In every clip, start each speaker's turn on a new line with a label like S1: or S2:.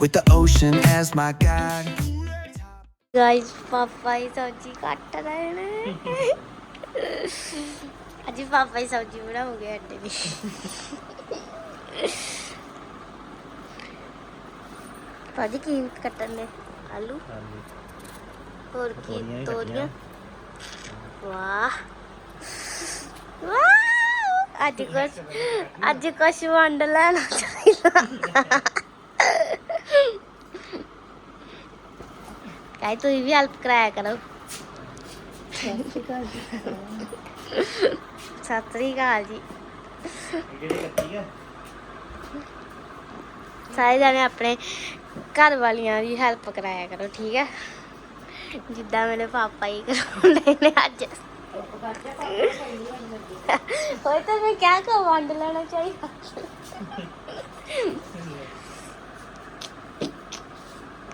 S1: with the ocean as my guide.
S2: Guys ਪਾਪਾ ਹੀ ਸਬਜ਼ੀ ਕੱਟ ਰਹੇ ਨੇ ਅੱਜ ਪਾਪਾ ਹੀ ਸਬਜ਼ੀ ਬਣਾਉਗੇ ਅੱਡੇ ਦੀ ਭਾਜੀ ਕੀ ਕੱਟਣ ਨੇ ਆਲੂ? ਹੋਰ ਕੀ?
S3: ਤੋਰੀਆਂ।
S2: ਵਾਹ। ਵਾਹ! ਅੱਜ ਕੁਛ ਅੱਜ ਕੁਛ ਵੰਡ ਲੈਣਾ ਚਾਹੀਦਾ। ਕਾਈ ਤੁਸੀਂ ਵੀ ਹੈਲਪ ਕਰਾਇਆ ਕਰੋ। ਸਤਿ ਸ੍ਰੀ ਅਕਾਲ ਜੀ। ਸਾਰੇ ਜਾਣੇ ਆਪਣੇ ਘਰ ਵਾਲੀਆਂ ਦੀ ਹੈਲਪ ਕਰਾਇਆ ਕਰੋ, ਠੀਕ ਹੈ? ਜਿੱਦਾਂ ਮੇਰੇ ਪਾਪਾ ਹੀ ਕਰਾਉਂਦੇ ਨੇ ਅੱਜ। ਹੋਏ ਤਾਂ ਮੈਂ ਕਿਆ ਕਰ ਵੰਡ ਲੈਣਾ ਚਾਹੀਦਾ।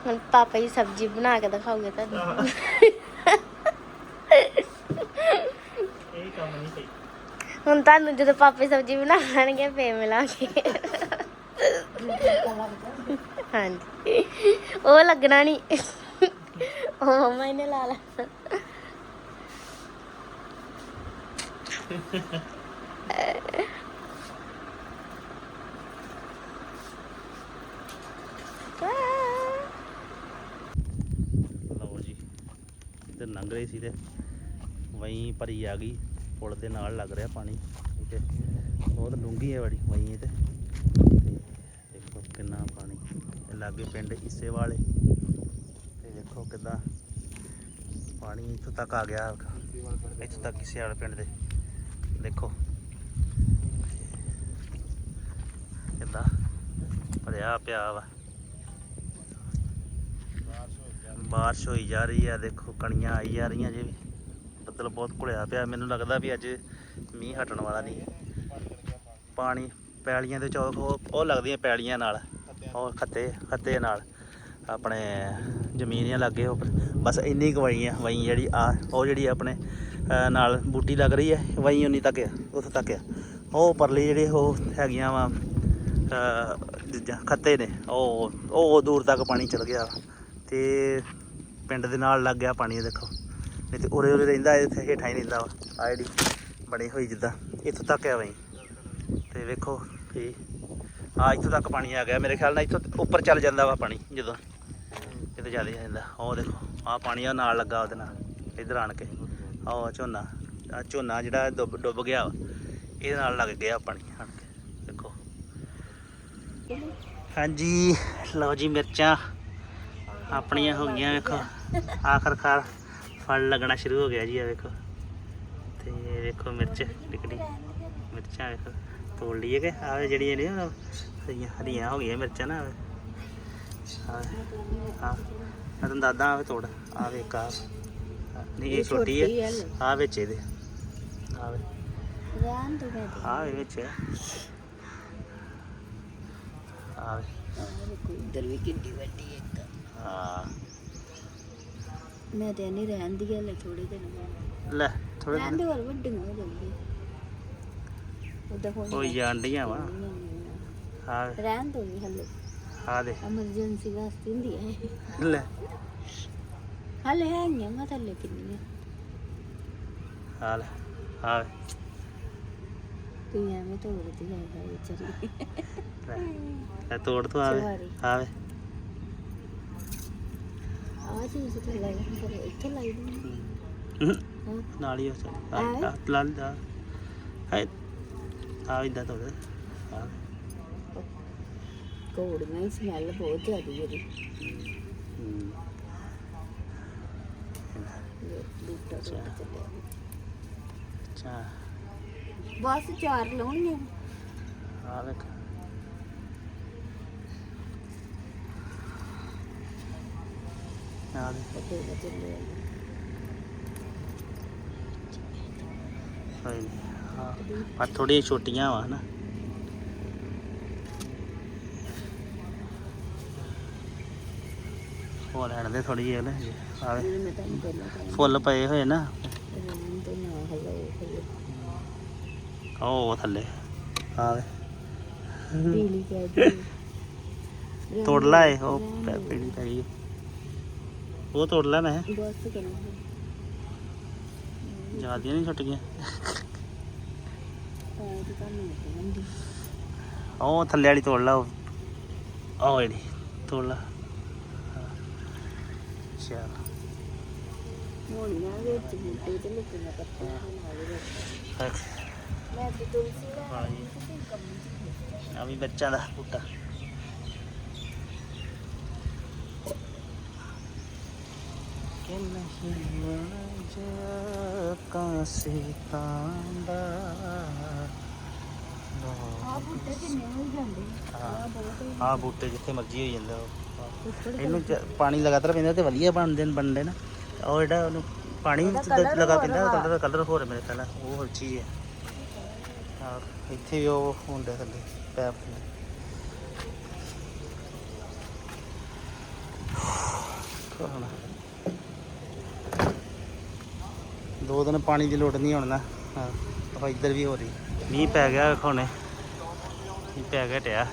S2: ਹੁਣ ਪਾਪਾ ਹੀ ਸਬਜ਼ੀ ਬਣਾ ਕੇ ਦਿਖਾਓਗੇ ਤੁਹਾਨੂੰ
S3: ਇਹ ਕੰਮ ਨਹੀਂ ਸਹੀ
S2: ਹੁਣ ਤੁਹਾਨੂੰ ਜਦੋਂ ਪਾਪੇ ਸਬਜ਼ੀ ਬਣਾ ਲੈਣਗੇ ਫੇਰ ਮਿਲਾਂਗੇ ਹਾਂਜੀ ਉਹ ਲੱਗਣਾ ਨਹੀਂ ਉਹ ਮੰਮਾ ਨੇ ਲਾ ਲਾ
S3: ਤੇ ਲੰਘ ਰਹੇ ਸੀ ਤੇ ਵਹੀਂ ਭਰੀ ਆ ਗਈ, ਪੁਲ ਦੇ ਨਾਲ ਲੱਗ ਰਿਹਾ ਪਾਣੀ ਠੀਕ ਬਹੁਤ ਡੂੰਘੀ ਹੈ ਬੜੀ ਵਹੀਂ ਤੇ। ਦੇਖੋ ਕਿੰਨਾ ਪਾਣੀ ਲਾਗੇ ਪਿੰਡ ਇਸੇ ਵਾਲੇ ਤੇ ਦੇਖੋ ਕਿਦਾਂ ਪਾਣੀ ਇੱਥੋਂ ਤੱਕ ਆ ਗਿਆ, ਇੱਥੋਂ ਤੱਕ ਇਸੇ ਵਾਲੇ ਪਿੰਡ ਦੇ। ਦੇਖੋ ਕਿਦਾਂ ਭਰਿਆ ਪਿਆ ਵਾ। ਬਾਰਿਸ਼ ਹੋਈ ਜਾ ਰਹੀ ਹੈ ਦੇਖੋ ਕਣੀਆਂ ਆਈ ਜਾ ਰਹੀਆਂ ਜੀ ਵੀ। ਬੱਦਲ ਬਹੁਤ ਘੁਲਿਆ ਪਿਆ, ਮੈਨੂੰ ਲੱਗਦਾ ਵੀ ਅੱਜ ਮੀਂਹ ਹਟਣ ਵਾਲਾ ਨਹੀਂ। ਪਾਣੀ, ਪੈਲੀਆਂ ਦੇ ਚੌਕ, ਉਹ ਉਹ ਲੱਗਦੀਆਂ ਪੈਲੀਆਂ ਨਾਲ, ਉਹ ਖੱਤੇ ਖੱਤੇ ਨਾਲ, ਆਪਣੇ ਜ਼ਮੀਨੀਆਂ ਲੱਗੇ ਉਹ ਬਸ ਇੰਨੀ ਕੁ ਵਈ ਆ ਵਈ ਜਿਹੜੀ ਆ, ਉਹ ਜਿਹੜੀ ਆਪਣੇ ਨਾਲ ਬੂਟੀ ਲੱਗ ਰਹੀ ਹੈ ਵਈ ਉਨੀ ਤੱਕ ਆ, ਉੱਥੇ ਤੱਕ ਆ। ਉਹ ਪਰਲੀ ਜਿਹੜੇ ਉਹ ਹੈਗੀਆਂ ਵਾ ਦੂਜਾ ਖੱਤੇ ਨੇ, ਉਹ ਉਹ ਦੂਰ ਤੱਕ ਪਾਣੀ ਚਲ ਗਿਆ ਤੇ ਪਿੰਡ ਦੇ ਨਾਲ ਲੱਗ ਗਿਆ ਪਾਣੀ ਦੇਖੋ। ਨਹੀਂ ਤੇ ਉਰੇ ਉਰੇ ਰਹਿੰਦਾ ਇੱਥੇ ਹੇਠਾਂ ਹੀ ਰਹਿੰਦਾ ਵਾ ਆ ਜਿਹੜੀ ਬਣੀ ਹੋਈ ਜਿੱਦਾਂ, ਇੱਥੋਂ ਤੱਕ ਆ ਵਈ ਤੇ ਵੇਖੋ ਇਹ ਆ ਇੱਥੋਂ ਤੱਕ ਪਾਣੀ ਆ ਗਿਆ, ਮੇਰੇ ਖਿਆਲ ਨਾਲ ਇੱਥੋਂ ਉੱਪਰ ਚੱਲ ਜਾਂਦਾ ਵਾ ਪਾਣੀ, ਜਦੋਂ ਕਿਤੇ ਜ਼ਿਆਦਾ ਜਾਂਦਾ। ਉਹ ਦੇਖੋ ਆ ਪਾਣੀ ਆ, ਨਾਲ ਲੱਗਾ ਉਹਦੇ ਨਾਲ, ਇਧਰ ਆਣ ਕੇ। ਆਹ ਝੋਨਾ ਆ ਝੋਨਾ ਜਿਹੜਾ ਡੁੱਬ ਡੁੱਬ ਗਿਆ ਵਾ, ਇਹਦੇ ਨਾਲ ਲੱਗ ਗਿਆ ਪਾਣੀ ਆਣ ਕੇ, ਦੇਖੋ। ਹਾਂਜੀ, ਲਓ ਜੀ ਮਿਰਚਾਂ। ਆਪਣੀਆਂ ਹੋ ਗਈਆਂ ਵੇਖੋ। ਆਖਰਕਾਰ ਫਲ ਲੱਗਣਾ ਸ਼ੁਰੂ ਹੋ ਗਿਆ ਜੀ ਆ ਵੇਖੋ। ਤੇ ਵੇਖੋ ਮਿਰਚ ਟਿਕੜੀ ਮਿਰਚਾਂ ਵੇਖੋ। ਤੋੜ ਲਈਏ ਕਿ? ਆਵੇ ਜਿਹੜੀਆਂ ਨੇ ਹਰੀਆਂ ਹਰੀਆਂ ਹੋ ਗਈਆਂ ਮਿਰਚਾਂ ਨਾ ਆਵੇ ਹਾਂ ਮੈਂ ਤੁਹਾਨੂੰ ਦੱਸਦਾ ਆਵੇ ਤੋੜ। ਆਵੇ ਕਾ ਨਹੀਂ ਇਹ ਛੋਟੀ ਹੈ ਆ ਵਿੱਚ ਇਹਦੇ।
S2: ਦੋ ਮੈਂ
S3: ਆ ਵਿੱਚ। ਹੈ। ਆਵੇ
S4: ਇੱਧਰ ਵੀ ਵੱਡੀ ਇੱਕ।
S3: ਹਾਂ।
S4: ਮੈਂ ਤੇ ਨਹੀਂ ਰਹਿਣ ਦੀ ਗੱਲ ਥੋੜੇ ਦਿਨ ਬਾਅਦ।
S3: ਲੈ ਥੋੜੇ
S4: ਰਹਿਣ ਦੇ ਵੱਲ ਵੱਡੀਆਂ ਹੋ ਜਾਂਦੀਆਂ ਉਹਦਾ ਹੁਣ
S3: ਹੋਈ ਜਾਂਦੀਆਂ ਵਾ। ਆ।
S4: ਰਹਿਣ ਤੋਂ ਨਹੀਂ ਹੱਲੇ।
S3: ਆ ਦੇ।
S4: ਐਮਰਜੈਂਸੀ ਵਾਸਤੇ ਹੁੰਦੀ ਹੈ
S3: ਲੈ।
S4: ਹੱਲੇ ਹੈਗੀਆਂ ਮੈਂ ਥੱਲੇ ਕਿੰਨੀਆਂ
S3: ਆ। ਲੈ ਆ
S4: ਤੂੰ ਐਵੇਂ ਤੋੜਦੀ ਹੈ ਹੈ ਵਿਚਾਰੀ।
S3: ਲੈ ਲੈ ਤੋੜ ਤੂੰ ਆਵੇ
S4: ਸਵਾਰੀ।
S3: ਆਵੇ।
S4: ਆ ਚੀਜ਼ ਤੇ ਲਾਈ ਪਰ ਇੱਥੇ ਲਾਈ ਦੀ
S3: ਹਮ,
S4: ਹਾਂ।
S3: ਨਾਲ ਹੀ? ਆ ਲਾਲ ਦਾ। ਹੈ ਆ ਇਦਾਂ ਤੋੜ ਆ
S4: ਕੋੜੀਆਂ ਹੀ। ਸਮੈਲ ਬਹੁਤ ਜ਼ਿਆਦੀ ਇਹਦੀ ਬਸ ਚਾਰ ਲਾਉਣੀਆਂ।
S3: ਆ ਵੇਖ। ਆ ਦੇ ਪਰ ਥੋੜੀਆਂ ਛੋਟੀਆਂ ਵਾ ਨਾ ਹੋ ਲੈਣ ਦੇ ਥੋੜੀ ਜਿਹੀ ਨਾ ਆਵੇ। ਫੁੱਲ ਪਏ ਹੋਏ ਨਾ।
S4: Hello hello.
S3: ਉਹ ਥੱਲੇ। ਆਵੇ।
S4: ਪੀਲੀ ਕਹਿ
S3: ਤੋੜ ਲੈ ਇਹ, ਉਹ ਪੈ- ਪੀੜੀ ਪੈ ਗਈ। ਉਹ ਤੋੜ ਲੈ ਮੈਂ।
S4: ਬਸ ਕਰੋ
S3: ਜਿਆਦੀਆਂ ਨਹੀਂ ਛੁੱਟ ਗਈਆਂ।
S4: ਤਾਂ ਨਹੀਂ
S3: ਉਹ ਥੱਲੇ ਵਾਲੀ ਤੋੜ ਲਾ ਉਹ ਉਹ ਜਿਹੜੀ ਤੋੜ ਲਾ। ਚਲ
S4: ਹੋਣੀ ਨਾ ਵਿੱਚ ਬੂਟੇ ਤੇ ਲੁਕਣਾ ਪੱਤਾ ਨਾਲ ਵਿੱਚ ਮੈਂ ਤੇ ਤੁਲਸੀ ਦਾ
S3: ਆ ਵੀ ਬੱਚਾ ਦਾ ਬੂਟਾ। ਕਿ ਨਹੀਂ ਬਣ ਜਾ ਕਾਸੇ
S4: ਆ ਬੂਟੇ ਕਿੰਨੇ ਹੋ ਜਾਂਦੇ ਆ ਬਹੁਤ
S3: ਆ ਬੂਟੇ ਜਿੱਥੇ ਮਰਜ਼ੀ ਹੋਈ ਜਾਂਦਾ। ਇਹਨੂੰ ਚ- ਪਾਣੀ ਲਗਾਤਾਰ ਪੈਂਦਾ ਤੇ ਵਧੀਆ ਬਣਦੇ ਨੇ ਬਣਦੇ ਨਾ ਉਹ ਜਿਹੜਾ ਉਹਨੂੰ ਪਾਣੀ ਲਗਾ ਪੈਂਦਾ। ਕਲਰ ਕਲਰ ਹੋਰ ਮੇਰੇ ਖਿਆਲ ਨਾਲ ਉਹ ਹੋਰ ਚੀਜ਼ ਹੈ ਆ ਇੱਥੇ ਵੀ ਉਹ ਹੁੰਦਾ ਥੱਲੇ ਪੈਪ ਥੱਲੇ ਖਾਣਾ ਦੋ ਦਿਨ ਪਾਣੀ ਦੀ ਲੋੜ ਨਹੀਂ ਹੁਣ ਹਾਂ ਉਹ ਇੱਧਰ ਵੀ ਹੋ ਰਹੀ। ਮੀਂਹ ਪੈ ਗਿਆ ਖਾਣੇ ਮੀਂਹ ਪੈ ਗਿਆ ਟਿਆ।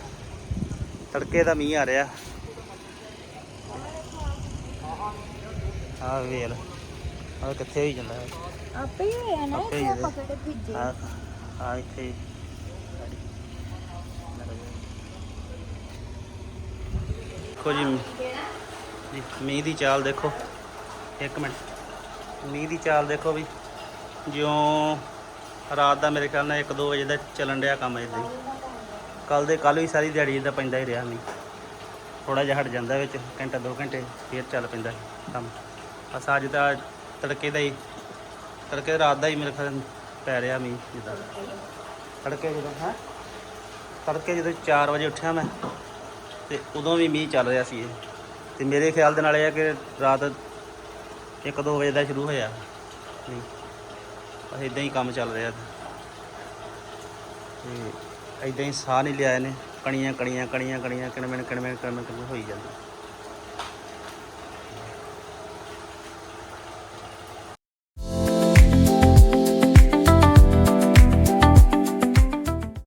S3: ਤੜਕੇ ਦਾ ਮੀਂਹ ਆ ਰਿਹਾ। ਆ ਵੇਲ ਆ ਕਿੱਥੇ ਹੋਈ ਜਾਂਦਾ
S4: ਆਪੇ ਹੀ ਹੋਇਆ ਨਾ ਇੱਥੇ। ਆਪਾਂ ਕਿਹੜੇ ਭਿੱਜੇ।
S3: ਆ ਆ ਇੱਥੇ। ਦੇਖੋ ਜੀ ਮੀਂਹ ਦੀ ਚਾਲ ਦੇਖੋ। ਇੱਕ ਮਿੰਟ। ਮੀਂਹ ਦੀ ਚਾਲ ਦੇਖੋ ਵੀ, ਜਿਉਂ ਰਾਤ ਦਾ ਮੇਰੇ ਖਿਆਲ ਨਾਲ 1-2 ਵਜੇ ਦਾ ਚੱਲਣ ਰਿਹਾ ਕੰਮ ਇਦਾਂ ਹੀ। ਕੱਲ ਦੇ ਕੱਲ ਵੀ ਸਾਰੀ ਦਿਹਾੜੀ ਇਦਾਂ ਪੈਂਦਾ ਹੀ ਰਿਹਾ ਮੀਂਹ। ਥੋੜਾ ਜਿਹਾ ਹਟ ਜਾਂਦਾ ਵਿੱਚ, ਘੰਟਾ 2 ਘੰਟੇ ਫੇਰ ਚੱਲ ਪੈਂਦਾ ਕੰਮ। ਬਸ ਅੱਜ ਤਾਂ ਤੜਕੇ ਦਾ ਹੀ, ਤੜਕੇ ਰਾਤ ਦਾ ਹੀ ਮੇਰੇ ਖਿਆਲ ਪੈ ਰਿਹਾ ਮੀਂਹ ਜਿੱਦਾਂ। ਤੜਕੇ ਜਦੋਂ, ਹੈ? ਤੜਕੇ ਜਦੋਂ 4 ਵਜੇ ਉੱਠਿਆ ਮੈਂ, ਤੇ ਉਦੋਂ ਵੀ ਮੀਂਹ ਚੱਲ ਰਿਹਾ ਸੀ ਇਹ। ਤੇ ਮੇਰੇ ਖਿਆਲ ਦੇ ਨਾਲ ਇਹ ਹੈ ਕਿ ਰਾਤ 1-2 ਵਜੇ ਦਾ ਸ਼ੁਰੂ ਹੋਇਆ ਨਹੀਂ ਬਸ ਇਦਾਂ ਹੀ ਕੰਮ ਚੱਲ ਰਿਹਾ ਤੇ ਇਦਾਂ ਹੀ ਸਾਹ ਨਹੀਂ ਲਿਆ ਇਹਨੇ ਕਣੀਆਂ ਕਣੀਆਂ ਕਣੀਆਂ ਕਣੀਆਂ ਕਿਣਵੇਂ ਕਿਣਵੇਂ ਕਿਣਵੇਂ ਕਿਣਵੇਂ ਹੋਈ ਜਾਂਦਾ